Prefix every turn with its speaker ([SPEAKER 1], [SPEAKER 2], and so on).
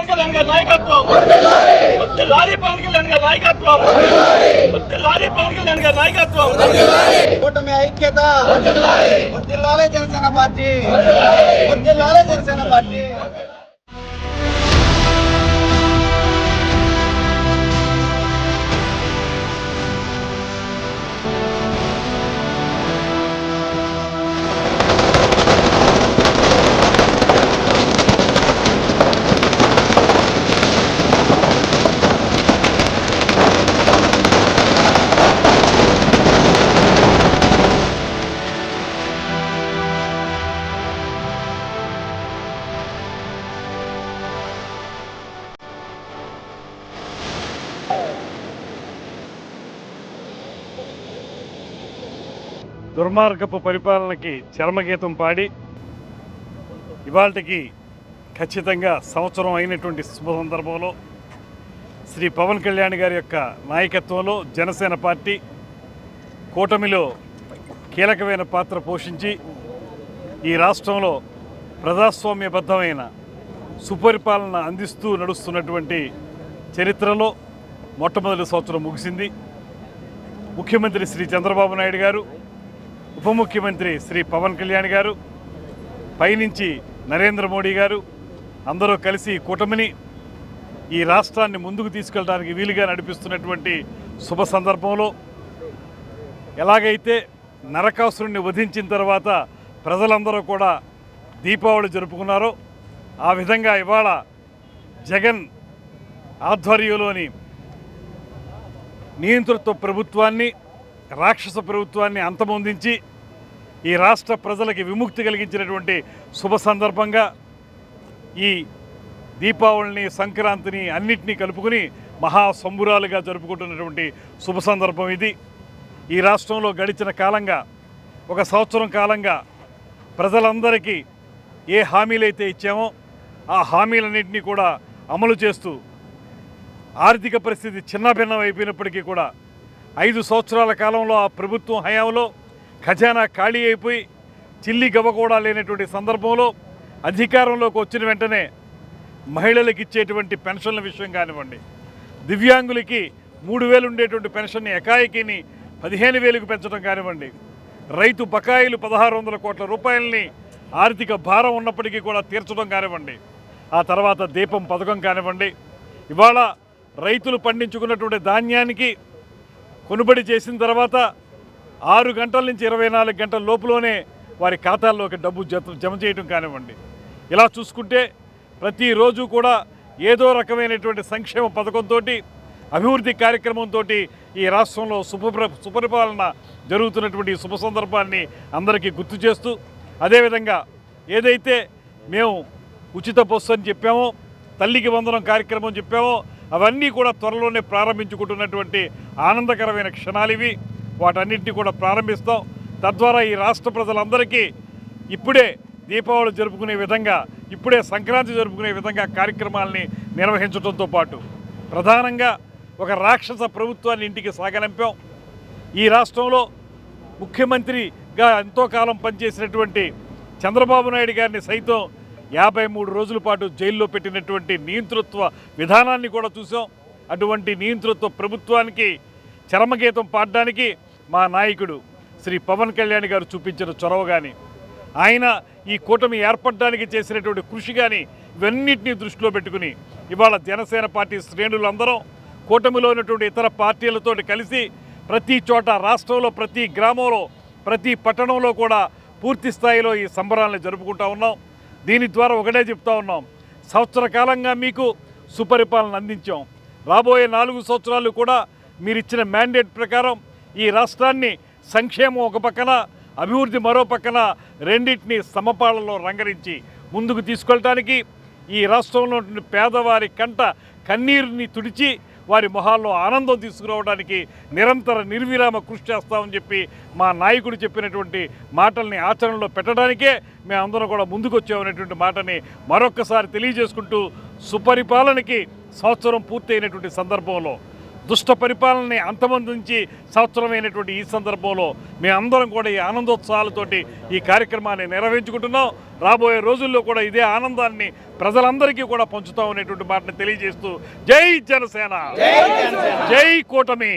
[SPEAKER 1] నాయకత్వం. లారీ పవన్ కళ్యాణ్ గారి నాయకత్వం లారీ పవన్ కళ్యాణ్ గారి నాయకత్వం.
[SPEAKER 2] కూటమి ఐక్యత. వర్ధిల్లాలే జనసేన పార్టీ. వర్ధిల్లాలే జనసేన పార్టీ.
[SPEAKER 3] దుర్మార్గపు పరిపాలనకి చర్మగీతం పాడి ఇవాళకి ఖచ్చితంగా సంవత్సరం అయినటువంటి శుభ సందర్భంలో శ్రీ పవన్ కళ్యాణ్ గారి యొక్క నాయకత్వంలో జనసేన పార్టీ కూటమిలో కీలకమైన పాత్ర పోషించి ఈ రాష్ట్రంలో ప్రజాస్వామ్యబద్ధమైన సుపరిపాలన అందిస్తూ నడుస్తున్నటువంటి చరిత్రలో మొట్టమొదటి సంవత్సరం ముగిసింది. ముఖ్యమంత్రి శ్రీ చంద్రబాబు నాయుడు గారు ఉప ముఖ్యమంత్రి శ్రీ పవన్ కళ్యాణ్ గారు పైనుంచి నరేంద్ర మోడీ గారు అందరూ కలిసి కూటమిని ఈ రాష్ట్రాన్ని ముందుకు తీసుకెళ్ళడానికి వీలుగా నడిపిస్తున్నటువంటి శుభ సందర్భంలో ఎలాగైతే నరకాసురుణ్ణి వధించిన తర్వాత ప్రజలందరూ కూడా దీపావళి జరుపుకున్నారో ఆ విధంగా ఇవాళ జగన్ ఆధ్వర్యంలోని నియంతృత్వ ప్రభుత్వాన్ని రాక్షస ప్రభుత్వాన్ని అంతమొందించి ఈ రాష్ట్ర ప్రజలకి విముక్తి కలిగించినటువంటి శుభ సందర్భంగా ఈ దీపావళిని సంక్రాంతిని అన్నిటినీ కలుపుకుని మహా సంబురాలుగా జరుపుకుంటున్నటువంటి శుభ సందర్భం ఇది. ఈ రాష్ట్రంలో గడిచిన కాలంగా ఒక సంవత్సరం కాలంగా ప్రజలందరికీ ఏ హామీలైతే ఇచ్చామో ఆ హామీలన్నింటినీ కూడా అమలు చేస్తూ ఆర్థిక పరిస్థితి చిన్నభిన్నం అయిపోయినప్పటికీ కూడా ఐదు సంవత్సరాల కాలంలో ఆ ప్రభుత్వం హయాంలో ఖజానా ఖాళీ అయిపోయి చిల్లి గవ్వ కూడా లేనటువంటి సందర్భంలో అధికారంలోకి వచ్చిన వెంటనే మహిళలకు ఇచ్చేటువంటి పెన్షన్ల విషయం కానివ్వండి దివ్యాంగులకి మూడు వేలు ఉండేటువంటి పెన్షన్ని ఎకాయికిని పదిహేను వేలకు పెంచడం కానివ్వండి రైతు బకాయిలు పదహారు వందల కోట్ల రూపాయలని ఆర్థిక భారం ఉన్నప్పటికీ కూడా తీర్చడం కానివ్వండి ఆ తర్వాత దీపం పథకం కానివ్వండి ఇవాళ రైతులు పండించుకున్నటువంటి ధాన్యానికి కొనుబడి చేసిన తర్వాత ఆరు గంటల నుంచి ఇరవై నాలుగు గంటల లోపులోనే వారి ఖాతాల్లోకి డబ్బు జత జమ చేయడం కానివ్వండి. ఇలా చూసుకుంటే ప్రతిరోజు కూడా ఏదో రకమైనటువంటి సంక్షేమ పథకంతో అభివృద్ధి కార్యక్రమంతో ఈ రాష్ట్రంలో సుపరి సుపరిపాలన జరుగుతున్నటువంటి శుభ సందర్భాన్ని అందరికీ గుర్తు చేస్తూ అదేవిధంగా ఏదైతే మేము ఉచిత బస్సు అని చెప్పామో తల్లికి వందనం కార్యక్రమం చెప్పామో అవన్నీ కూడా త్వరలోనే ప్రారంభించుకుంటున్నటువంటి ఆనందకరమైన క్షణాలు ఇవి. వాటన్నింటినీ కూడా ప్రారంభిస్తాం. తద్వారా ఈ రాష్ట్ర ప్రజలందరికీ ఇప్పుడే దీపావళి జరుపుకునే విధంగా ఇప్పుడే సంక్రాంతి జరుపుకునే విధంగా కార్యక్రమాల్ని నిర్వహించడంతో పాటు ప్రధానంగా ఒక రాక్షస ప్రభుత్వాన్ని ఇంటికి సాగనంపాం. ఈ రాష్ట్రంలో ముఖ్యమంత్రిగా ఎంతో కాలం పనిచేసినటువంటి చంద్రబాబు నాయుడు గారిని సైతం యాభై మూడు రోజుల పాటు జైల్లో పెట్టినటువంటి నియంతృత్వ విధానాన్ని కూడా చూసాం. అటువంటి నియంతృత్వ ప్రభుత్వానికి చరమగీతం పాడడానికి మా నాయకుడు శ్రీ పవన్ కళ్యాణ్ గారు చూపించిన చొరవ కానీ ఆయన ఈ కూటమి ఏర్పడడానికి చేసినటువంటి కృషి కానీ ఇవన్నింటినీ దృష్టిలో పెట్టుకుని ఇవాళ జనసేన పార్టీ శ్రేణులందరం కూటమిలో ఉన్నటువంటి ఇతర పార్టీలతో కలిసి ప్రతి చోట రాష్ట్రంలో ప్రతి గ్రామంలో ప్రతి పట్టణంలో కూడా పూర్తి స్థాయిలో ఈ సంబరాలను జరుపుకుంటా ఉన్నాం. దీని ద్వారా ఒకటే చెప్తా ఉన్నాం. సంవత్సర కాలంగా మీకు సుపరిపాలన అందించాం. రాబోయే నాలుగు సంవత్సరాలు కూడా మీరు ఇచ్చిన మ్యాండేట్ ప్రకారం ఈ రాష్ట్రాన్ని సంక్షేమం ఒక పక్కన అభివృద్ధి మరో పక్కన రెండింటిని సమపాళలో రంగరించి ముందుకు తీసుకెళ్ళటానికి ఈ రాష్ట్రంలో పేదవారి కంట కన్నీరుని తుడిచి వారి మొహాల్లో ఆనందం తీసుకురావడానికి నిరంతర నిర్విరామ కృషి చేస్తామని చెప్పి మా నాయకుడు చెప్పినటువంటి మాటల్ని ఆచరణలో పెట్టడానికే మేమందరం కూడా ముందుకొచ్చామనేటువంటి మాటని మరొక్కసారి తెలియజేసుకుంటూ సుపరిపాలనకి సంవత్సరం పూర్తయినటువంటి సందర్భంలో దుష్ట పరిపాలనని అంతమందించి సంవత్సరమైనటువంటి ఈ సందర్భంలో మేమందరం కూడా ఈ ఆనందోత్సవాలతోటి ఈ కార్యక్రమాన్ని నిర్వహించుకుంటున్నాం రాబోయే రోజుల్లో కూడా ఇదే ఆనందాన్ని ప్రజలందరికీ కూడా పంచుతాం అనేటువంటి మాటని తెలియజేస్తూ జై జనసేన. జై కూటమి.